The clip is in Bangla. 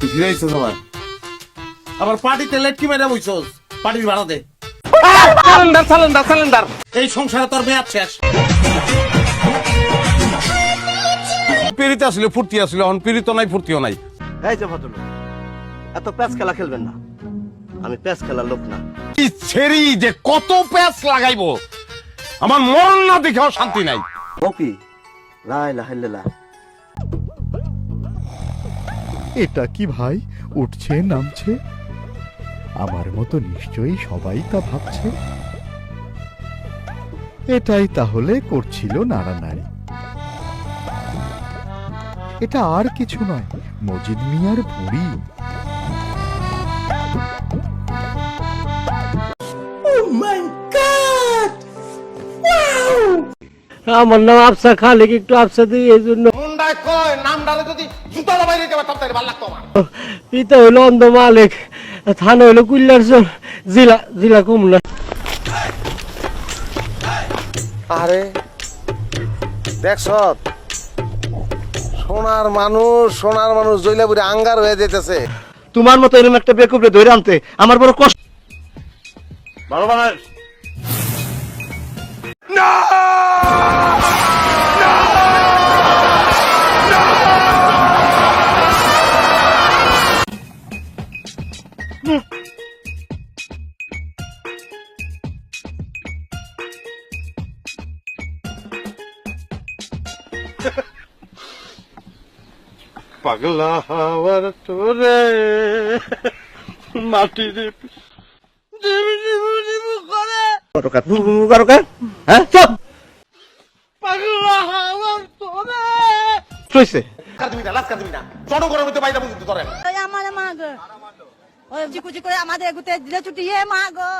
সবার আবার পার্টিতে লেটকি মেরে বইছস পার্টির ভাড়া দে সালেন্ডার সালেন্ডার সালেন্ডার। এই সংসারে তোর মেয়াদ শেষ। পিড়িতে আসলে ফুর্তি আসলে পিড়িত নাই ফুর্তিও নাই। এই যে ভদ্রলোক এত প্যাচ খেলা খেলবেন না। আমি প্যাচ খেলার লোক না। এই ছেড়ি যে কত প্যাচ লাগাইবো? আমার মন না দেখেও শান্তি নাই। বকি লাই লাহাইল্লা এটা কি ভাই? উঠছে নামছে? আমার মতো নিশ্চয়ই সবাই তা ভাবছে। এটাই তাহলে করছিল নাড়ানাড়ি এটা আর কিছু নয় মজিদ মিয়ার ভুড়ি। আমার নাম আফসা খালেক একটু আফসা দিই এই জন্য। মুন্ডায় কয় নামডারে যদি জুতা দাবাই দিতে পারতাম তাহলে ভালো লাগতো আমার। পিতা হইল অন্ধ মালিক থানা হইল কুল্লার চর জেলা জেলা কুমলা। আরে দেখছ সোনার মানুষ সোনার মানুষ জৈলাপুরে আঙ্গার হয়ে যেতেছে তোমার মতো এরকম একটা বেকুবরে ধরে আনতে আমার বড় কষ্ট ভালো বানাস পাগলা হাওয়ার তোরে মাটি হ্যাঁ চড় করে মধ্যে বাইরে বুঝতে তোরে আমার মা গো ওই চিকু চিকু আমাদের এগুতে দিলে ছুটি মা গো।